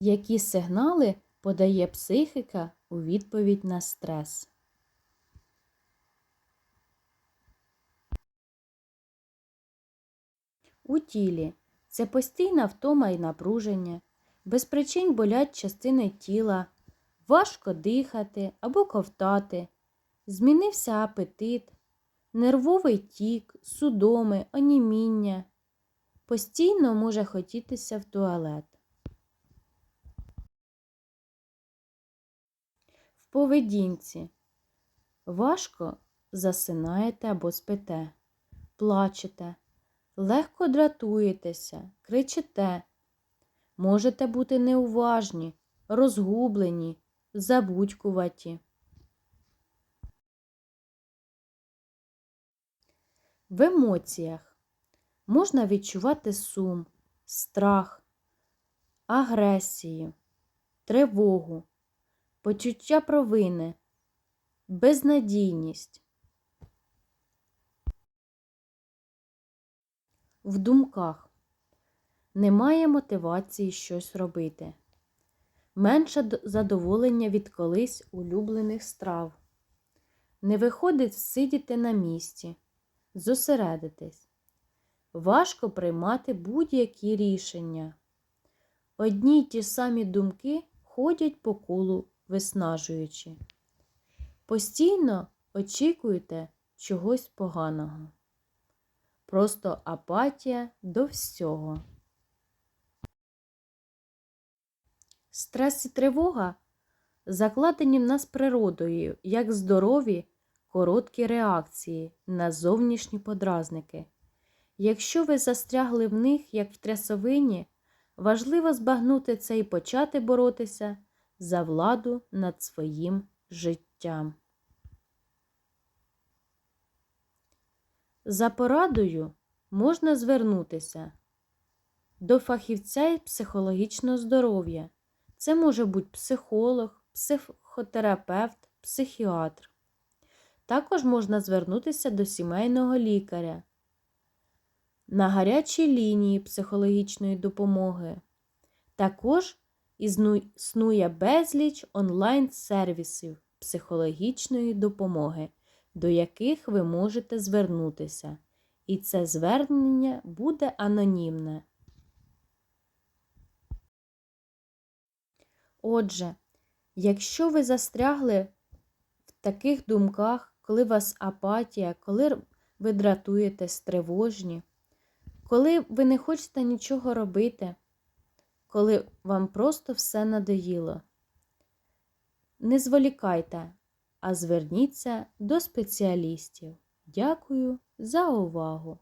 Які сигнали подає психіка у відповідь на стрес? У тілі це постійна втома і напруження, без причин болять частини тіла, важко дихати або ковтати, змінився апетит, нервовий тік, судоми, оніміння. Постійно може хотітися в туалет. Поведінці. Важко засинаєте або спите, плачете, легко дратуєтеся, кричите, можете бути неуважні, розгублені, забудькуваті. В емоціях можна відчувати сум, страх, агресію, тривогу, почуття провини, безнадійність. В думках немає мотивації щось робити, менше задоволення від колись улюблених страв, не виходить сидіти на місці, зосередитись, важко приймати будь-які рішення. Одні й ті самі думки ходять по колу, виснажуючи. Постійно очікуєте чогось поганого. Просто апатія до всього. Стрес і тривога закладені в нас природою як здорові короткі реакції на зовнішні подразники. Якщо ви застрягли в них, як в трясовині, важливо збагнути це і почати боротися за владу над своїм життям. За порадою можна звернутися до фахівця психологічного здоров'я. Це може бути психолог, психотерапевт, психіатр. Також можна звернутися до сімейного лікаря на гарячій лінії психологічної допомоги. Також існує безліч онлайн-сервісів психологічної допомоги, до яких ви можете звернутися. І це звернення буде анонімне. Отже, якщо ви застрягли в таких думках, коли у вас апатія, коли ви дратуєтесь тривожні, коли ви не хочете нічого робити, коли вам просто все надоїло, не зволікайте, а зверніться до спеціалістів. Дякую за увагу!